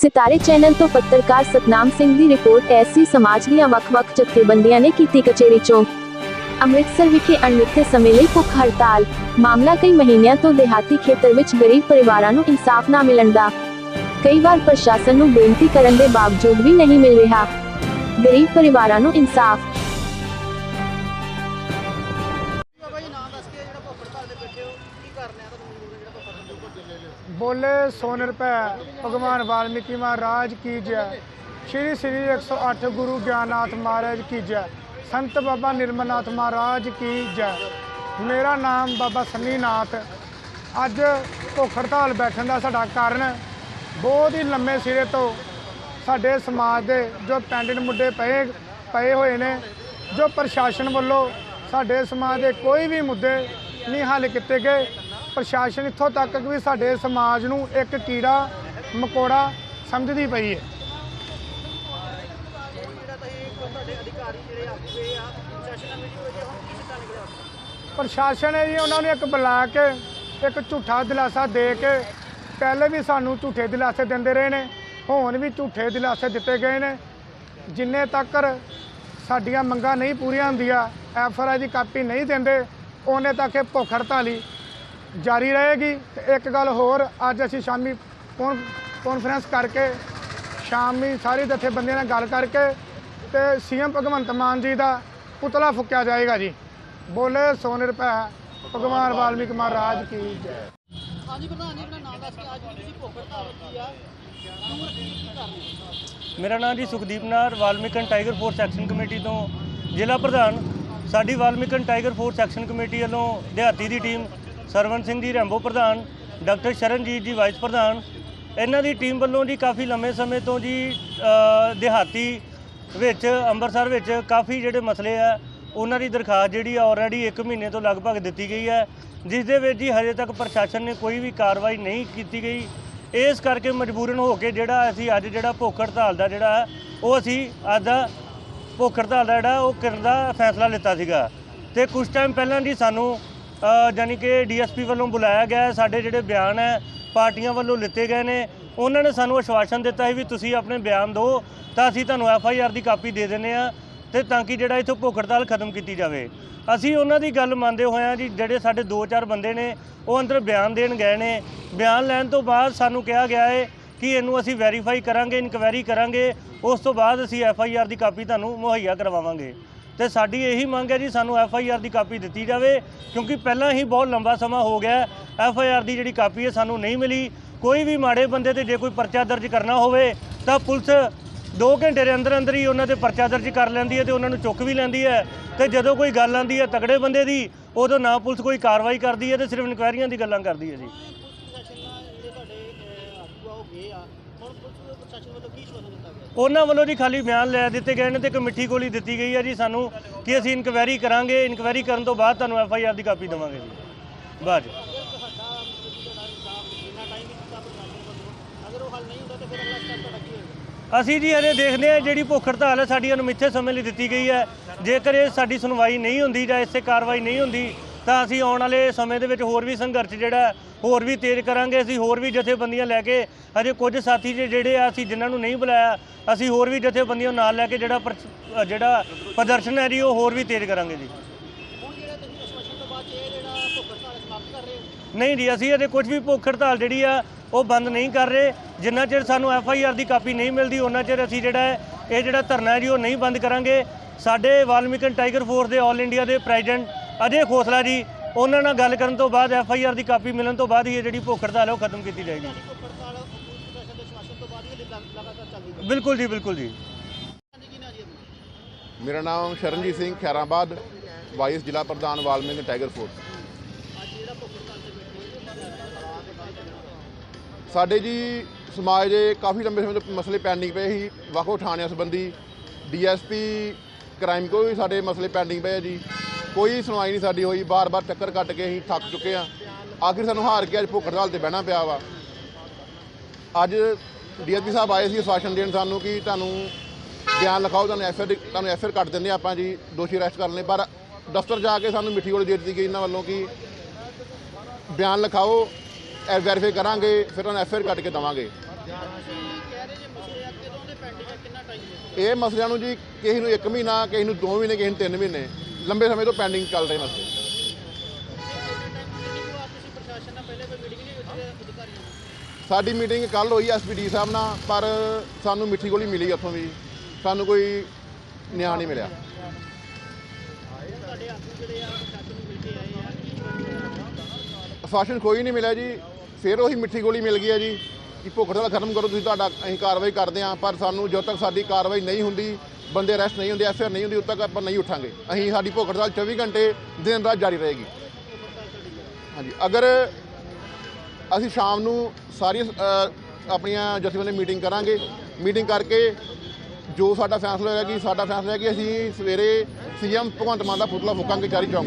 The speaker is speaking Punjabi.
ਸਿਤਾਰੇ ਚੈਨਲ ਤੋਂ ਪੱਤਰਕਾਰ ਸਤਨਾਮ ਸਿੰਘ ਦੀ ਰਿਪੋਰਟ ਐਸੀ ਸਮਾਜ ਦੀਆਂ ਵੱਖ-ਵੱਖ ਜਥੇਬੰਦੀਆਂ ਨੇ ਕੀਤੀ ਕਚੇਰੀ ਚੌਂਕ ਅੰਮ੍ਰਿਤਸਰ ਵਿਖੇ ਅਣਮਿੱਥੇ ਸਮੇਂ ਲਈ ਭੁੱਖ ਹੜਤਾਲ, ਮਾਮਲਾ ਕਈ ਮਹੀਨਿਆਂ ਤੋਂ ਦੇਹਾਤੀ ਖੇਤਰ ਵਿੱਚ ਗਰੀਬ ਪਰਿਵਾਰਾਂ ਨੂੰ ਇਨਸਾਫ ਨਾ ਮਿਲਣ ਦਾ। ਕਈ ਵਾਰ ਪ੍ਰਸ਼ਾਸਨ ਨੂੰ ਬੇਨਤੀ ਕਰਨ ਦੇ ਬਾਵਜੂਦ ਵੀ ਨਹੀਂ ਮਿਲ ਰਿਹਾ। ਗਰੀਬ ਪਰਿਵਾਰਾਂ ਨੂੰ ਇਨਸਾਫ ਬੋਲੇ ਸੋ ਨਿਰਭੈ ਭਗਵਾਨ ਵਾਲਮੀਕੀ ਮਹਾਰਾਜ ਕੀ ਜੈ। ਸ਼੍ਰੀ ਸ਼੍ਰੀ 108 ਗੁਰੂ ਗਿਆਨਨਾਥ ਮਹਾਰਾਜ ਕੀ ਜੈ। ਸੰਤ ਬਾਬਾ ਨਿਰਮਲਨਾਥ ਮਹਾਰਾਜ ਕੀ ਜੈ। ਮੇਰਾ ਨਾਮ ਬਾਬਾ ਸੰਨੀ ਨਾਥ ਅੱਜ ਭੁੱਖ ਹੜਤਾਲ ਬੈਠਣ ਦਾ ਸਾਡਾ ਕਾਰਨ ਬਹੁਤ ਹੀ ਲੰਮੇ ਸਿਰੇ ਤੋਂ ਸਾਡੇ ਸਮਾਜ ਦੇ ਜੋ ਪੈਂਡਿਟ ਮੁੱਦੇ ਪਏ ਪਏ ਹੋਏ ਨੇ, ਜੋ ਪ੍ਰਸ਼ਾਸਨ ਵੱਲੋਂ ਸਾਡੇ ਸਮਾਜ ਦੇ ਕੋਈ ਵੀ ਮੁੱਦੇ ਨਹੀਂ ਹੱਲ ਕੀਤੇ ਗਏ ਪ੍ਰਸ਼ਾਸਨ ਇੱਥੋਂ ਤੱਕ ਕਿ ਵੀ ਸਾਡੇ ਸਮਾਜ ਨੂੰ ਇੱਕ ਕੀੜਾ ਮਕੌੜਾ ਸਮਝਦੀ ਪਈ ਹੈ। ਪ੍ਰਸ਼ਾਸਨ ਹੈ ਜੀ ਉਹਨਾਂ ਨੂੰ ਇੱਕ ਬੁਲਾ ਕੇ, ਇੱਕ ਝੂਠਾ ਦਿਲਾਸਾ ਦੇ ਕੇ, ਪਹਿਲੇ ਵੀ ਸਾਨੂੰ ਝੂਠੇ ਦਿਲਾਸੇ ਦਿੰਦੇ ਰਹੇ ਨੇ, ਹੁਣ ਵੀ ਝੂਠੇ ਦਿਲਾਸੇ ਦਿੱਤੇ ਗਏ ਨੇ। ਜਿੰਨੇ ਤੱਕ ਸਾਡੀਆਂ ਮੰਗਾਂ ਨਹੀਂ ਪੂਰੀਆਂ ਹੁੰਦੀਆਂ ਐਫਆਰਆਈ ਦੀ ਕਾਪੀ ਨਹੀਂ ਦਿੰਦੇ, ਉਹਨੇ ਤੱਕ ਇਹ ਭੁੱਖ ਹੜਤਾਲੀ ਜਾਰੀ ਰਹੇਗੀ। ਤੇ ਇੱਕ ਗੱਲ ਹੋਰ ਅੱਜ ਅਸੀਂ ਸ਼ਾਮੀ ਕੌਨ- ਕਾਨਫਰੰਸ ਕਰਕੇ ਸ਼ਾਮੀ ਸਾਰੀ ਜਥੇਬੰਦੀਆਂ ਨਾਲ ਗੱਲ ਕਰਕੇ ਤੇ ਸੀਐਮ ਭਗਵੰਤ ਮਾਨ ਜੀ ਦਾ ਪੁਤਲਾ ਫੁੱਕਿਆ ਜਾਏਗਾ ਜੀ। ਬੋਲੇ ਸੋ ਨਿਰਭੈ ਭਗਵਾਨ ਵਾਲਮੀਕ ਮਹਾਰਾਜ ਕੀ ਜੈ। ਹਾਂਜੀ ਪ੍ਰਧਾਨ ਜੀ ਆਪਣਾ ਨਾਮ ਦੱਸ ਕੇ ਅੱਜ ਤੁਸੀਂ ਭੁੱਖ ਹੜਤਾਲ ਰੱਖੀ ਆ ਮੇਰਾ ਨਾਮ ਜੀ ਸੁਖਦੀਪ ਨਾਰ Valmikan tiger force action committee ਤੋਂ ਜ਼ਿਲ੍ਹਾ ਪ੍ਰਧਾਨ। ਸਾਡੀ Valmikan tiger force action committee ਵੱਲੋਂ ਦਿਹਾਤੀ ਦੀ ਟੀਮ ਸਰਵਨ ਸਿੰਘ ਜੀ ਰੈਂਬੋ ਪ੍ਰਧਾਨ, ਡਾਕਟਰ ਸ਼ਰਨਜੀਤ ਜੀ ਵਾਈਸ ਪ੍ਰਧਾਨ, ਇਹਨਾਂ ਦੀ ਟੀਮ ਵੱਲੋਂ ਜੀ ਕਾਫੀ ਲੰਮੇ ਸਮੇਂ ਤੋਂ ਜੀ ਦਿਹਾਤੀ ਵਿੱਚ, ਅੰਮ੍ਰਿਤਸਰ ਵਿੱਚ ਕਾਫੀ ਜਿਹੜੇ ਮਸਲੇ ਆ, ਉਹਨਾਂ ਦੀ ਦਰਖਾਸਤ ਜਿਹੜੀ ਆਲਰੇਡੀ 1 ਮਹੀਨੇ ਤੋਂ ਲਗਭਗ ਦਿੱਤੀ ਗਈ ਹੈ ਜਿਸ ਦੇ ਵਿੱਚ ਜੀ ਹਜੇ ਤੱਕ ਪ੍ਰਸ਼ਾਸਨ ਨੇ ਕੋਈ ਵੀ ਕਾਰਵਾਈ ਨਹੀਂ ਕੀਤੀ ਗਈ। ਇਸ ਕਰਕੇ ਮਜਬੂਰਨ ਹੋ ਕੇ ਜਿਹੜਾ ਅਸੀਂ ਅੱਜ ਜਿਹੜਾ ਭੁੱਖ ਹੜਤਾਲ ਦਾ ਜਿਹੜਾ, ਉਹ ਅਸੀਂ ਅੱਜ ਦਾ ਭੁੱਖ ਹੜਤਾਲ ਦਾ ਜਿਹੜਾ, ਉਹ ਕਰਨ ਦਾ ਫੈਸਲਾ ਲਿੱਤਾ ਸੀਗਾ। ਤੇ ਕੁਝ ਟਾਈਮ ਪਹਿਲਾਂ ਜੀ ਸਾਨੂੰ ਅ, ਯਾਨੀ ਕਿ ਡੀਐਸਪੀ ਵੱਲੋਂ ਬੁਲਾਇਆ ਗਿਆ ਸਾਡੇ ਜਿਹੜੇ ਬਿਆਨ ਹੈ ਪਾਰਟੀਆਂ ਵੱਲੋਂ ਲਿੱਤੇ ਗਏ ਨੇ। ਉਹਨਾਂ ਨੇ ਸਾਨੂੰ ਆਸ਼ਵਾਸਨ ਦਿੱਤਾ ਹੈ ਵੀ ਤੁਸੀਂ ਆਪਣੇ ਬਿਆਨ ਦਿਓ ਤਾਂ ਅਸੀਂ ਤੁਹਾਨੂੰ ਐਫ ਆਈ ਆਰ ਦੀ ਕਾਪੀ ਦੇ ਦਿੰਦੇ ਆ ਤੇ ਤਾਂ ਕਿ ਜਿਹੜਾ ਇੱਥੋਂ ਭੁੱਖ ਹੜਤਾਲ ਖਤਮ ਕੀਤੀ ਜਾਵੇ। ਅਸੀਂ ਉਹਨਾਂ ਦੀ ਗੱਲ ਮੰਨਦੇ ਹੋਏ ਹੋਇਆਂ ਜੀ ਜਿਹੜੇ ਸਾਡੇ 2-4 ਬੰਦੇ ਨੇ ਉਹ ਅੰਦਰ ਬਿਆਨ ਦੇਣ ਗਏ ਨੇ। ਬਿਆਨ ਲੈਣ ਤੋਂ ਬਾਅਦ ਸਾਨੂੰ ਕਿਹਾ ਗਿਆ ਹੈ ਕਿ ਇਹਨੂੰ ਅਸੀਂ ਵੈਰੀਫਾਈ ਕਰਾਂਗੇ ਇਨਕੁਆਇਰੀ ਕਰਾਂਗੇ। ਉਸ ਤੋਂ ਬਾਅਦ ਅਸੀਂ ਐਫ ਆਈ ਆਰ ਦੀ ਕਾਪੀ ਤੁਹਾਨੂੰ ਮੁਹੱਈਆ ਕਰਵਾਵਾਂਗੇ। ਤੇ ਸਾਡੀ ਇਹੀ ਮੰਗ ਹੈ ਜੀ ਸਾਨੂੰ ਐਫ ਆਈ ਆਰ ਦੀ ਕਾਪੀ ਦਿੱਤੀ ਜਾਵੇ, ਕਿਉਂਕਿ ਪਹਿਲਾਂ ਹੀ ਬਹੁਤ ਲੰਬਾ ਸਮਾਂ ਹੋ ਗਿਆ ਐਫ ਆਈ ਆਰ ਦੀ ਜਿਹੜੀ ਕਾਪੀ ਹੈ ਸਾਨੂੰ ਨਹੀਂ ਮਿਲੀ। ਕੋਈ ਵੀ ਮਾੜੇ ਬੰਦੇ ਤੇ ਜੇ ਕੋਈ ਪਰਚਾ ਦਰਜ ਕਰਨਾ ਹੋਵੇ, ਤਾਂ ਪੁਲਿਸ 2 ਘੰਟੇ ਦੇ ਅੰਦਰ ਅੰਦਰ ਹੀ ਉਹਨਾਂ ਤੇ ਪਰਚਾ ਦਰਜ ਕਰ ਲੈਂਦੀ ਹੈ ਤੇ ਉਹਨਾਂ ਨੂੰ ਚੁੱਕ ਵੀ ਲੈਂਦੀ ਹੈ। ਤੇ ਜਦੋਂ ਕੋਈ ਗੱਲ ਆਂਦੀ ਹੈ ਤਗੜੇ ਬੰਦੇ ਦੀ, ਉਦੋਂ ਨਾ ਪੁਲਿਸ ਕੋਈ ਕਾਰਵਾਈ ਕਰਦੀ ਹੈ ਤੇ ਸਿਰਫ ਇਨਕੁਆਇਰੀਆਂ ਦੀ ਗੱਲਾਂ ਕਰਦੀ ਹੈ ਜੀ। ਪ੍ਰਸ਼ਾਸਨ ਵੱਲੋਂ ਕੀ ਦਿੱਤਾ ਗਿਆ? ਉਹਨਾਂ ਵੱਲੋਂ ਜੀ ਖਾਲੀ ਬਿਆਨ ਲੈ ਦਿੱਤੇ ਗਏ ਨੇ ਤੇ ਇੱਕ ਮਿੱਠੀ ਗੋਲੀ ਦਿੱਤੀ ਗਈ ਹੈ ਜੀ ਸਾਨੂੰ ਕਿ ਅਸੀਂ ਇਨਕੁਆਇਰੀ ਕਰਾਂਗੇ ਇਨਕੁਆਇਰੀ ਕਰਨ ਤੋਂ ਬਾਅਦ ਤੁਹਾਨੂੰ ਐਫ ਆਈ ਆਰ ਦੀ ਕਾਪੀ ਦੇਵਾਂਗੇ ਜੀ। ਬਾਅਦ ਹੋਏਗਾ? ਅਸੀਂ ਜੀ ਹਲੇ ਦੇਖਦੇ ਹਾਂ ਜਿਹੜੀ ਭੁੱਖ ਹੜਤਾਲ ਹੈ ਸਾਡੀ ਅਨਮਿੱਥੇ ਸਮੇਂ ਲਈ ਦਿੱਤੀ ਗਈ ਹੈ। ਜੇਕਰ ਇਹ ਸਾਡੀ ਸੁਣਵਾਈ ਨਹੀਂ ਹੁੰਦੀ ਜਾਂ ਇਸੇ ਕਾਰਵਾਈ ਨਹੀਂ ਹੁੰਦੀ ਤਾਂ ਅਸੀਂ ਆਉਣ ਵਾਲੇ ਸਮੇਂ ਦੇ ਵਿੱਚ ਹੋਰ ਵੀ ਸੰਘਰਸ਼ ਜਿਹੜਾ ਹੋਰ ਵੀ ਤੇਜ਼ ਕਰਾਂਗੇ ਅਸੀਂ ਹੋਰ ਵੀ ਜਥੇਬੰਦੀਆਂ ਲੈ ਕੇ ਅਜੇ ਕੁਝ ਸਾਥੀ ਜਿਹੜੇ ਆ ਅਸੀਂ ਜਿਨ੍ਹਾਂ ਨੂੰ ਨਹੀਂ ਬੁਲਾਇਆ ਅਸੀਂ ਹੋਰ ਵੀ ਜਥੇਬੰਦੀਆਂ ਨਾਲ ਲੈ ਕੇ ਜਿਹੜਾ ਜਿਹੜਾ ਪ੍ਰਦਰਸ਼ਨ ਹੈ ਜੀ ਉਹ ਹੋਰ ਵੀ ਤੇਜ਼ ਕਰਾਂਗੇ ਜੀ। ਨਹੀਂ ਜੀ ਅਸੀਂ ਅਜੇ ਕੁਝ ਵੀ ਭੁੱਖ ਹੜਤਾਲ ਜਿਹੜੀ ਆ ਉਹ ਬੰਦ ਨਹੀਂ ਕਰ ਰਹੇ। ਜਿੰਨਾ ਚਿਰ ਸਾਨੂੰ ਐਫ ਆਈ ਆਰ ਦੀ ਕਾਪੀ ਨਹੀਂ ਮਿਲਦੀ ਉਹਨਾਂ ਚਿਰ ਅਸੀਂ ਜਿਹੜਾ ਇਹ ਜਿਹੜਾ ਧਰਨਾ ਜੀ ਉਹ ਨਹੀਂ ਬੰਦ ਕਰਾਂਗੇ। ਸਾਡੇ ਵਾਲਮੀਕਨ ਟਾਈਗਰ ਫੋਰਸ ਦੇ ਆਲ ਇੰਡੀਆ ਦੇ ਪ੍ਰੈਜ਼ੀਡੈਂਟ ਅਜੇ ਖੋਸਲਾ ਜੀ, ਉਹਨਾਂ ਨਾਲ ਗੱਲ ਕਰਨ ਤੋਂ ਬਾਅਦ ਐਫ ਆਈ ਆਰ ਦੀ ਕਾਪੀ ਮਿਲਣ ਤੋਂ ਬਾਅਦ ਹੀ ਇਹ ਜਿਹੜੀ ਭੁੱਖ ਹੜਤਾਲ ਹੈ ਉਹ ਖਤਮ ਕੀਤੀ ਜਾਏਗੀ। ਬਿਲਕੁਲ ਜੀ ਬਿਲਕੁਲ ਜੀ। ਮੇਰਾ ਨਾਮ ਸ਼ਰਨਜੀਤ ਸਿੰਘ ਖੈਰਾਬਾਦ, ਵਾਈਸ ਜ਼ਿਲ੍ਹਾ ਪ੍ਰਧਾਨ ਵਾਲਮੀਕ ਟਾਈਗਰ ਫੋਰਸ। ਸਾਡੇ ਜੀ ਸਮਾਜ ਦੇ ਕਾਫੀ ਲੰਬੇ ਸਮੇਂ ਤੋਂ ਮਸਲੇ ਪੈਂਡਿੰਗ ਪਏ ਸੀ ਵੱਖ ਵੱਖ ਥਾਣਿਆਂ ਸੰਬੰਧੀ। ਡੀਐਸਪੀ ਕ੍ਰਾਈਮ ਕੋਈ ਵੀ ਸਾਡੇ ਮਸਲੇ ਪੈਂਡਿੰਗ ਪਏ ਜੀ। ਕੋਈ ਸੁਣਵਾਈ ਨਹੀਂ ਸਾਡੀ ਹੋਈ, ਬਾਰ-ਬਾਰ ਚੱਕਰ ਕੱਟ ਕੇ ਅਸੀਂ ਥੱਕ ਚੁੱਕੇ ਆ ਆਖਿਰ ਸਾਨੂੰ ਹਾਰ ਕੇ ਅੱਜ ਭੁੱਖ ਹੜਤਾਲ ਤੇ ਬਹਿਣਾ ਪਿਆ ਵਾ। ਅੱਜ ਡੀਐਸਪੀ ਸਾਹਿਬ ਆਏ ਸੀ ਆਸ਼ਵਾਸਨ ਦੇਣ ਸਾਨੂੰ ਕਿ ਤੁਹਾਨੂੰ ਬਿਆਨ ਲਿਖਾਓ, ਤੁਹਾਨੂੰ ਐਫਆਰ ਤੁਹਾਨੂੰ ਐਫਆਰ ਕੱਟ ਦਿੰਦੇ ਹਾਂ ਆਪਾਂ ਜੀ, ਦੋਸ਼ੀ ਅਰੈਸਟ ਕਰ ਲਏ। ਪਰ ਦਫ਼ਤਰ ਜਾ ਕੇ ਸਾਨੂੰ ਮਿੱਠੀ ਗੋਲੀ ਦੇ ਦਿੱਤੀ ਗਈ ਇਹਨਾਂ ਵੱਲੋਂ ਕਿ ਬਿਆਨ ਲਿਖਾਓ ਵੈਰੀਫਾਈ ਕਰਾਂਗੇ, ਫਿਰ ਤੁਹਾਨੂੰ ਐਫਆਰ ਕੱਟ ਕੇ ਦਵਾਂਗੇ। ਇਹ ਮਸਲਿਆਂ ਨੂੰ ਜੀ ਕਿਸੇ ਨੂੰ 1 ਮਹੀਨਾ, ਕਿਸੇ ਨੂੰ 2 ਮਹੀਨੇ, ਕਿਸੇ ਨੂੰ 3 ਮਹੀਨੇ। ਲੰਬੇ ਸਮੇਂ ਤੋਂ ਪੈਂਡਿੰਗ ਚੱਲ ਰਹੇ ਮਸਲੇ ਕਿੰਨੀ ਮੀਟਿੰਗ ਨਹੀਂ ਕੀਤੀ ਅਧਿਕਾਰੀਆਂ ਨਾਲ ਸਾਡੀ ਮੀਟਿੰਗ ਕੱਲ ਹੋਈ ਐਸਪੀਡੀ ਸਾਹਿਬ ਨਾਲ, ਪਰ ਸਾਨੂੰ ਮਿੱਠੀ ਗੋਲੀ ਮਿਲੀ ਉੱਥੋਂ ਵੀ ਸਾਨੂੰ ਕੋਈ ਨਿਆਂ ਨਹੀਂ ਮਿਲਿਆ। ਤੁਹਾਡੇ ਪ੍ਰਸ਼ਾਸਨ ਕੋਈ ਨਹੀਂ ਮਿਲਿਆ ਜੀ। ਫਿਰ ਉਹੀ ਮਿੱਠੀ ਗੋਲੀ ਮਿਲ ਗਈ ਹੈ ਜੀ। ਕਿ ਭੁੱਖ ਹੜਤਾਲ ਖਤਮ ਕਰੋ, ਤੁਸੀਂ ਤੁਹਾਡਾ ਅਸੀਂ ਕਾਰਵਾਈ ਕਰਦੇ ਹਾਂ, ਪਰ ਸਾਨੂੰ ਜਦੋਂ ਤੱਕ ਸਾਡੀ ਕਾਰਵਾਈ ਨਹੀਂ ਹੁੰਦੀ ਬੰਦੇ ਅਰੈਸਟ ਨਹੀਂ ਹੁੰਦੇ ਐਫਆਈਆਰ ਨਹੀਂ ਹੁੰਦੀ ਉਦੋਂ ਤੱਕ ਆਪਾਂ ਨਹੀਂ ਉੱਠਾਂਗੇ। ਅਸੀਂ ਸਾਡੀ ਭੁੱਖ ਹੜਤਾਲ 24 ਘੰਟੇ ਦਿਨ ਰਾਤ ਜਾਰੀ ਰਹੇਗੀ। ਹਾਂਜੀ, ਅਗਰ ਅਸੀਂ ਸ਼ਾਮ ਨੂੰ ਸਾਰੀਆਂ ਆਪਣੀਆਂ ਜਥੇਬੰਦੀਆਂ ਮੀਟਿੰਗ ਕਰਾਂਗੇ ਮੀਟਿੰਗ ਕਰਕੇ ਜੋ ਸਾਡਾ ਫੈਸਲਾ ਹੋਇਆ ਕਿ ਸਾਡਾ ਫੈਸਲਾ ਹੈ ਕਿ ਅਸੀਂ ਸਵੇਰੇ ਸੀਐਮ ਭਗਵੰਤ ਮਾਨ ਦਾ ਪੁਤਲਾ ਫੂਕਾਂਗੇ ਚਾਰੀ ਚੌਂਕ।